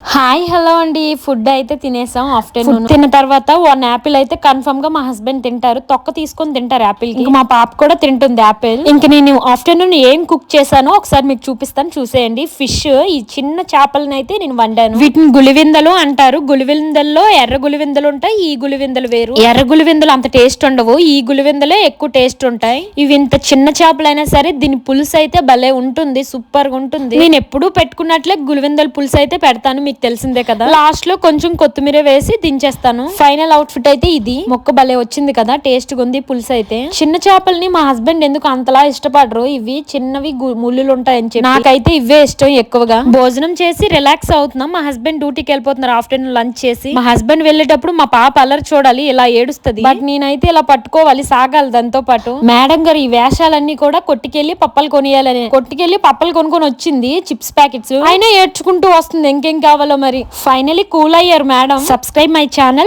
Hi hello అండి. Food అయితే తినేసాం afternoon. తిన్న తర్వాత వన్ యాపిల్ అయితే కన్ఫర్మ్గా మా హస్బెండ్ తింటారు. తొక్క తీసుకొని తింటారు యాపిల్ ఇంకా మా పాప కూడా తింటుంది యాపిల్. ఇంకా నేను ఆఫ్టర్నూన్ ఏం కుక్ చేశానో ఒకసారి మీకు చూపిస్తాను. చూసేయండి. ఫిష్ ఈ చిన్న చేపలను అయితే నేను వండాను. వీటిని గులివిందలు అంటారు. గులివిందల్లో ఎర్ర గులివిందలు ఉంటాయి. ఈ గులివిందలు వేరు. ఎర్ర గులివిందలు అంత టేస్ట్ ఉండవు. ఈ గులివిందలే ఎక్కువ టేస్ట్ ఉంటాయి. ఇవి ఇంత చిన్న చేపలైనా సరే దీని పులుసు అయితే భలే ఉంటుంది. సూపర్గా ఉంటుంది. నేను ఎప్పుడూ పెట్టుకున్నట్లే గులివిందల పులుసు అయితే పెడతాను. మీకు తెలిసిందే కదా? లాస్ట్లో కొంచెం కొత్తిమీర వేసి దించేస్తాను. ఫైనల్ అవుట్ ఫిట్ అయితే ఇది. మొక్క భలే వచ్చింది కదా టేస్ట్గా ఉంది పులుసు అయితే. చిన్న చేపల్ని మా హస్బెండ్ ఎందుకు అంతలా ఇష్టపడరు? ఇవి చిన్నవి ముళ్ళులు ఉంటాయని చెప్పి. నాకైతే ఇవే ఇష్టం ఎక్కువగా. భోజనం చేసి రిలాక్స్ అవుతున్నాం. మా హస్బెండ్ డ్యూటీకి వెళ్ళిపోతున్నారు ఆఫ్టర్నూన్ లంచ్ చేసి. మా హస్బెండ్ వెళ్ళేటప్పుడు మా పాప అల్లరి చూడాలి ఇలా ఏడుస్తుంది. బట్ నేనైతే ఇలా పట్టుకోవాలి సాగాలి దాంతో పాటు. మేడం గారు ఈ వేషాలన్నీ కూడా కొట్టుకెళ్ళి పప్పలు కొనియాలని కొట్టుకెళ్ళి పప్పలు కొనుక్కొని వచ్చింది చిప్స్ ప్యాకెట్స్. అయినా ఏడ్చుకుంటూ వస్తుంది ఇంకేం కావాలో మరి ఫైనలీ కూల్ అయ్యారు మేడం సబ్స్క్రైబ్ మై ఛానల్